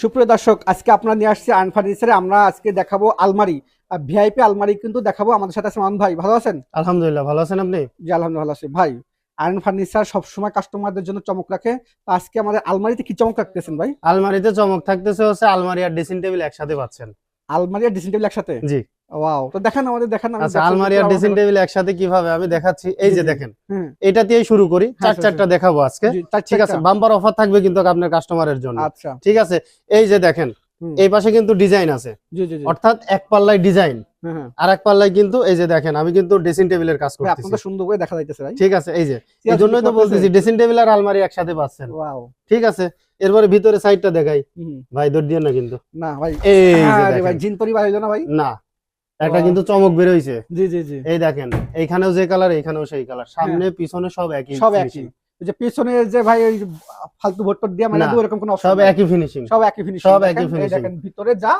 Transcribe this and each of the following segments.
সুপ্রিয় দর্শক আজকে আপনারা নিয়ে আসছি আয়ন ফার্নিচারে আমরা আজকে দেখাবো আলমারি। ভিআইপি আলমারি কিন্তু দেখাবো আমাদের সাথে আছে ভাই। ভালো আছেন? আলহামদুলিল্লাহ ভালো আছেন আপনি? জি আলহামদুলিল্লাহ ভালো আছি। ভাই আয়ন ফার্নিচার সবসময় কাস্টমারদের জন্য চমক রাখে। তো আজকে আমাদের আলমারিতে কি চমক রাখতেছেন ভাই? আলমারিতে চমক থাকতেছে হচ্ছে আলমারি আর ড্রেসিং টেবিল একসাথে পাচ্ছেন। আলমারি আর ড্রেসিং টেবিল একসাথে? জি। ওয়াও তো দেখান আমাদের দেখান আচ্ছা আলমারি আর ড্রেসিং টেবিল একসাথে কীভাবে? আমি দেখাচ্ছি। এই যে দেখেন এটা দিয়েই শুরু করি। হ্যাঁ, চার চারটা দেখাবো আজকে। ঠিক আছে? বাম্পার অফার থাকবে কিন্তু আপনার কাস্টমারের জন্য। আচ্ছা। ঠিক আছে? এই যে দেখেন এই পাশে কিন্তু ডিজাইন আছে। অর্থাৎ এক পাল্লায় ডিজাইন আর এক পাল্লায় কিন্তু এই যে দেখেন আমি কিন্তু ড্রেসিং টেবিলের কাজ আপনাদের সুন্দর করে দেখা যাইতেছে ভাই। ঠিক আছে? এই যে এই জন্যই তো বলতেছি ড্রেসিং টেবিল আর আলমারি একসাথে পাচ্ছেন। ওয়াও ঠিক আছে? এরপরে ভিতরে সাইডটা দেখাই। ভাই দৌড় দিও না কিন্তু। না ভাই। এই ভাই জিন পরি বাইলো না ভাই? না। একটা কিন্তু চমক বের হইছে। জি জি জি। এই দেখেন এইখানেও যে কালার এইখানেও সেই কালার সামনে পিছনে সব একই হ্যাঁ। সব একই। যে পেছনে যে ভাই ওই ফালতু ভোট দিয়ে মানে এরকম কোনো সব একই ফিনিশিং সব একই ফিনিশিং সব একই finishing। দেখেন ভিতরে যা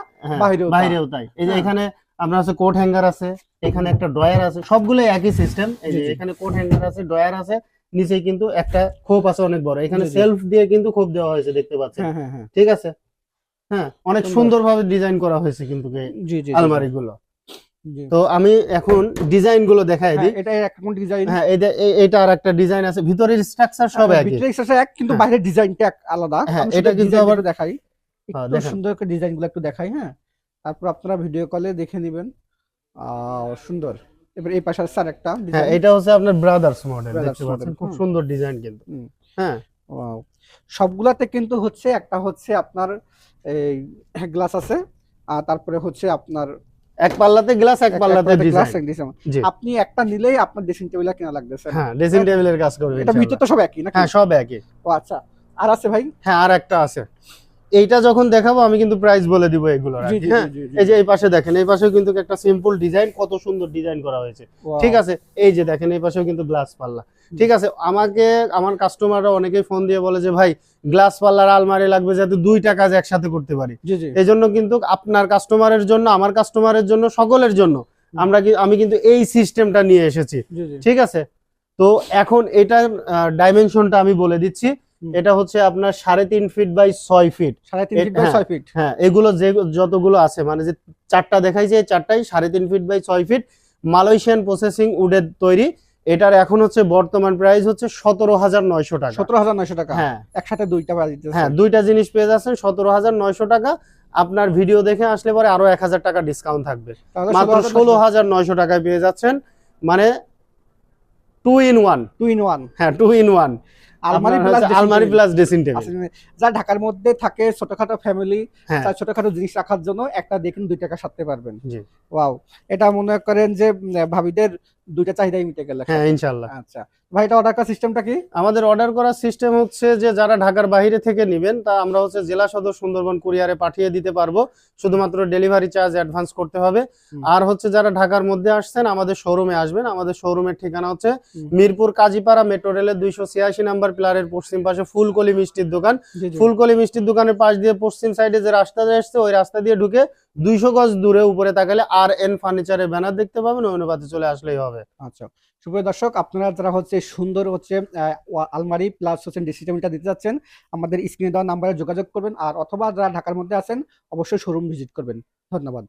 বাহিরেও তা। বাইরেও তাই। এই যে হ্যাঁ। এখানে আপনার আছে কোট হ্যাঙ্গার আছে এখানে একটা ড্রয়ার আছে সবগুলো একই সিস্টেম এই যে। এখানে কোট হ্যাঙ্গার আছে ড্রয়ার আছে নিচে কিন্তু একটা খোপ আছে অনেক বড়। এখানে। সেলফ দিয়ে কিন্তু খোপ দেওয়া হয়েছে দেখতে পাচ্ছেন। হ্যাঁ হ্যাঁ হ্যাঁ। ঠিক আছে? হ্যাঁ অনেক সুন্দর। সুন্দরভাবে ডিজাইন করা হয়েছে কিন্তু এই তো আমি এখন ডিজাইনগুলো দেখাই দিই। হ্যাঁ, এটা একটা ডিজাইন হ্যাঁ যে- এই- আর একটা ডিজাইন আছে। ভিতরের স্ট্রাকচার সব একই। ভিতরে এক্সেস এক কিন্তু হ্যাঁ। বাইরের ডিজাইনটা আলাদা। হ্যাঁ, এটা কিন্তু আবার- দেখাই। হ্যাঁ, একটু সুন্দর করে ডিজাইনগুলো একটু দেখাই হ্যাঁ। তারপর আপনারা ভিডিও কলে দেখে নেবেন। সুন্দর। এবার এই পাশে স্যার একটা হ্যাঁ এটা হচ্ছে আপনার ব্রাদার্স মডেল দেখতে পাচ্ছেন? খুব সুন্দর ডিজাইন কিন্তু। হ্যাঁ. সবগুলাতে কিন্তু হচ্ছে একটা হচ্ছে আপনার এই গ্লাস আছে আর তারপরে হচ্ছে আপনার এক পাল্লাতে গ্লাস এক পাল্লাতে ডিজাইন আপনি একটা নিলেই আপনার ড্রেসিং টেবিল কেনা লাগতেছে হ্যাঁ ড্রেসিং টেবিলের কাজ করবে এটা ভিতর তো সব একই না হ্যাঁ সব একই। ও আচ্ছা। আর আছে ভাই? হ্যাঁ আর একটা আছে। এইটা যখন দেখাবো আমি কিন্তু প্রাইস বলে দিব এগুলো হ্যাঁ? এই যে এই পাশে দেখেন এই পাশেও কিন্তু একটা সিম্পল ডিজাইন কত সুন্দর ডিজাইন করা হয়েছে। ঠিক আছে? এই যে দেখেন এই পাশেও কিন্তু গ্লাস পাল্লা। ঠিক আছে? আমাকে আমার কাস্টমাররা অনেকেই ফোন দিয়ে বলে যে ভাই গ্লাস পাল্লার আলমারি লাগবে যাতে দুইটা কাজ একসাথে করতে পারি। এই জন্য কিন্তু আপনার কাস্টমারের জন্য আমার কাস্টমারের জন্য সকলের জন্য আমরা কি আমি কিন্তু এই সিস্টেমটা নিয়ে এসেছি। ঠিক আছে? তো এখন এটার ডাইমেনশনটা আমি বলে দিচ্ছি। এটা হচ্ছে আপনার সাড়ে তিন ফিট বাই ছয় ফিট সাড়ে তিন ফিট বাই হ্যাঁ। ছয় ফিট হ্যাঁ এগুলো যে যতগুলো আছে মানে যে চারটা দেখাইছে চারটাই সাড়ে তিন ফিট বাই ছয় ফিট মালয়েশিয়ান প্রসেসিং উডের তৈরি। এটার এখন হচ্ছে বর্তমান প্রাইস হচ্ছে সতেরো হাজার নয়শো টাকা। সতেরো হাজার নয়শো টাকা? হ্যাঁ। একসাথে দুইটা হ্যাঁ দুইটা জিনিস পেয়ে যাচ্ছেন সতেরো হাজার নয়শো টাকা। আপনার ভিডিও দেখে আসলে পরে আরও এক হাজার টাকা ডিসকাউন্ট থাকবে। মাত্র ষোলো হাজার নয়শো টাকায় পেয়ে যাচ্ছেন মানে two in one two in one হ্যাঁ টু ইন ওয়ান আলমারি প্লাস আলমারি প্লাস ড্রেসিং টেবিল যা ঢাকার মধ্যে থাকে ছোটখাটো ফ্যামিলি তার ছোটখাটো জিনিস রাখার জন্য একটা দেখুন দুই টাকা সারতে পারবেন। জি। ওয়াও এটা মনে করেন যে ভাবিদের দুইটা চাহিদাই মিটে গেল হ্যাঁ ইনশাল্লাহ আচ্ছা। ভাই এটা অর্ডার করার সিস্টেমটা কি? আমাদের অর্ডার করার সিস্টেম হচ্ছে যে যারা ঢাকার বাইরে থেকে নেবেন তা আমরা হচ্ছে জেলা সদর সুন্দরবন কুরিয়ারে পাঠিয়ে দিতে পারব। শুধুমাত্র ডেলিভারি চার্জ অ্যাডভান্স করতে হবে। আর হচ্ছে যারা ঢাকার মধ্যে আসছেন আমাদের শোরুমে আসবেন। আমাদের শোরুমের ঠিকানা হচ্ছে মিরপুর কাজীপাড়া মেট্রো রেলের দুইশো ছিয়াশি নাম্বার পিলারের পশ্চিম পাশে ফুলকলি মিষ্টির দোকান। ফুলকলি মিষ্টির দোকানের পাশ দিয়ে পশ্চিম সাইডে যে রাস্তাটা এসছে ওই রাস্তা দিয়ে ঢুকে দুইশো গজ দূরে উপরে তাকালে আর এন ফার্নিচারের ব্যানার দেখতে পাবেন অনুপাতে চলে আসলেই হবে। আচ্ছা সুপ্রিয় দর্শক, আপনারা যারা হচ্ছে সুন্দর হচ্ছে আলমারি প্লাস হচ্ছে ডিসিটেবিলটা দিতে যাচ্ছেন, আমাদের স্ক্রিনে দেওয়া নাম্বারে যোগাযোগ করবেন, আর অথবা যারা ঢাকার মধ্যে আছেন, অবশ্যই শোরুম ভিজিট করবেন। ধন্যবাদ।